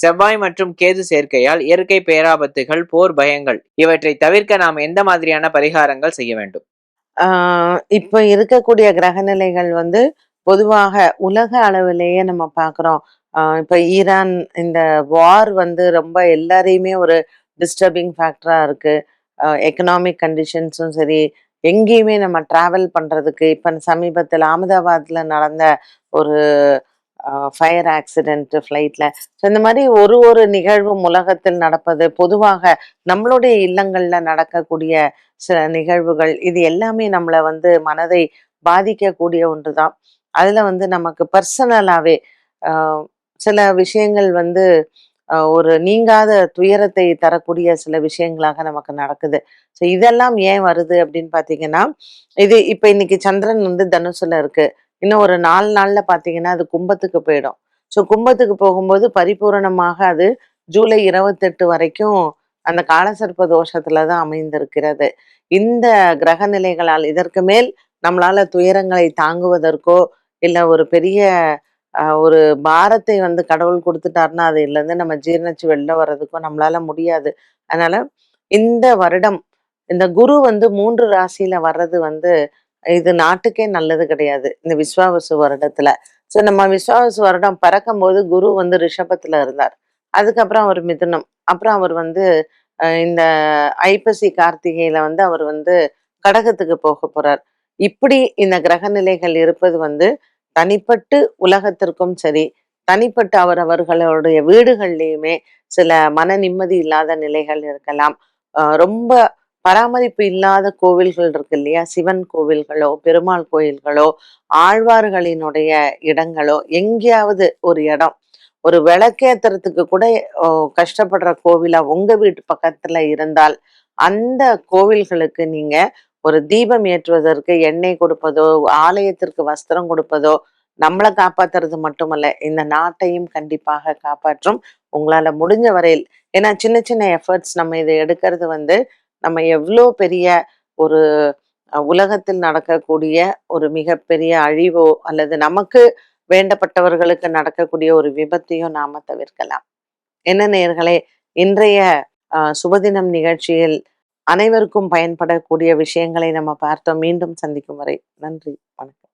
செவ்வாய் மற்றும் கேது சேர்க்கையால் இயற்கை பேராபத்துகள் போர் பயங்கள் இவற்றை தவிர்க்க நாம் எந்த மாதிரியான பரிகாரங்கள் செய்ய வேண்டும்? இப்போ இப்ப இருக்கக்கூடிய கிரகநிலைகள் வந்து பொதுவாக உலக அளவிலேயே நம்ம பார்க்குறோம். இப்போ ஈரான் இந்த வார் வந்து ரொம்ப எல்லாரையுமே ஒரு டிஸ்டர்பிங் ஃபேக்டராக இருக்குது எக்கனாமிக் கண்டிஷன்ஸும் சரி எங்கேயுமே நம்ம ட்ராவல் பண்ணுறதுக்கு இப்போ சமீபத்தில் அகமதாபாத்தில் நடந்த ஒரு ஃபயர் ஆக்சிடென்ட் ஃப்ளைட்ல ஸோ இந்த மாதிரி ஒரு ஒரு நிகழ்வும் உலகத்தில் நடப்பது பொதுவாக நம்மளுடைய இல்லங்கள்ல நடக்கக்கூடிய சில நிகழ்வுகள் இது எல்லாமே நம்மளை வந்து மனதை பாதிக்கக்கூடிய ஒன்று தான் அதில் வந்து நமக்கு பர்சனலாகவே சில விஷயங்கள் வந்து ஒரு நீங்காத துயரத்தை தரக்கூடிய சில விஷயங்களாக நமக்கு நடக்குது. ஸோ இதெல்லாம் ஏன் வருது அப்படின்னு பார்த்தீங்கன்னா இது இப்போ இன்னைக்கு சந்திரன் வந்து தனுசுல இருக்கு. இன்னும் ஒரு நாலு நாள்ல பார்த்தீங்கன்னா அது கும்பத்துக்கு போயிடும். ஸோ கும்பத்துக்கு போகும்போது பரிபூரணமாக அது ஜூலை இருபத்தெட்டு வரைக்கும் அந்த காலசர்ப்ப தோஷத்துல தான் அமைந்திருக்கிறது. இந்த கிரக நிலைகளால் இதற்கு மேல் நம்மளால துயரங்களை தாங்குவதற்கோ இல்லை ஒரு பெரிய ஒரு பாரத்தை வந்து கடவுள் கொடுத்துட்டாருன்னா அது இருந்து நம்ம ஜீர்ணிச்சு வெளில வர்றதுக்கோ நம்மளால முடியாது. அதனால இந்த வருடம் இந்த குரு வந்து மூன்று ராசியில வர்றது வந்து இது நாட்டுக்கே நல்லது கிடையாது. இந்த விஸ்வாவசு வருடத்துல. ஸோ நம்ம விஸ்வாவசு வருடம் பறக்கும் போது குரு வந்து ரிஷபத்துல இருந்தார். அதுக்கப்புறம் அவர் மிதுனம். அப்புறம் அவர் வந்து இந்த ஐப்பசி கார்த்திகையில வந்து அவர் வந்து கடகத்துக்கு போக போறார். இப்படி இந்த கிரக நிலைகள் இருப்பது வந்து தனிப்பட்டு உலகத்திற்கும் சரி தனிப்பட்ட அவர்களுடைய வீடுகள்லையுமே சில மன நிம்மதி இல்லாத நிலைகள் இருக்கலாம். ரொம்ப பராமரிப்பு இல்லாத கோவில்கள் இருக்கு இல்லையா? சிவன் கோவில்களோ பெருமாள் கோயில்களோ ஆழ்வார்களினுடைய இடங்களோ எங்கேயாவது ஒரு இடம் ஒரு விளக்கேத்துறதுக்கு கூட கஷ்டப்படுற கோவிலா உங்க வீட்டு பக்கத்துல இருந்தால் அந்த கோவில்களுக்கு நீங்க ஒரு தீபம் ஏற்றுவதற்கு எண்ணெய் கொடுப்பதோ ஆலயத்திற்கு வஸ்திரம் கொடுப்பதோ நம்மளை காப்பாத்துறது மட்டுமல்ல இந்த நாட்டையும் கண்டிப்பாக காப்பாற்றும். உங்களால முடிஞ்ச வரையில் ஏன்னா சின்ன சின்ன எஃபர்ட்ஸ் நம்ம இதை எடுக்கிறது வந்து நம்ம எவ்வளோ பெரிய ஒரு உலகத்தில் நடக்கக்கூடிய ஒரு மிகப்பெரிய அழிவோ அல்லது நமக்கு வேண்டப்பட்டவர்களுக்கு நடக்கக்கூடிய ஒரு விபத்தையும் நாம தவிர்க்கலாம். என்ன நேர்களே இன்றைய அஹ், சுபதினம் நிகழ்ச்சியில் அனைவருக்கும் பயன்படக்கூடிய விஷயங்களை நம்ம பார்த்தோம். மீண்டும் சந்திக்கும் வரை நன்றி வணக்கம்.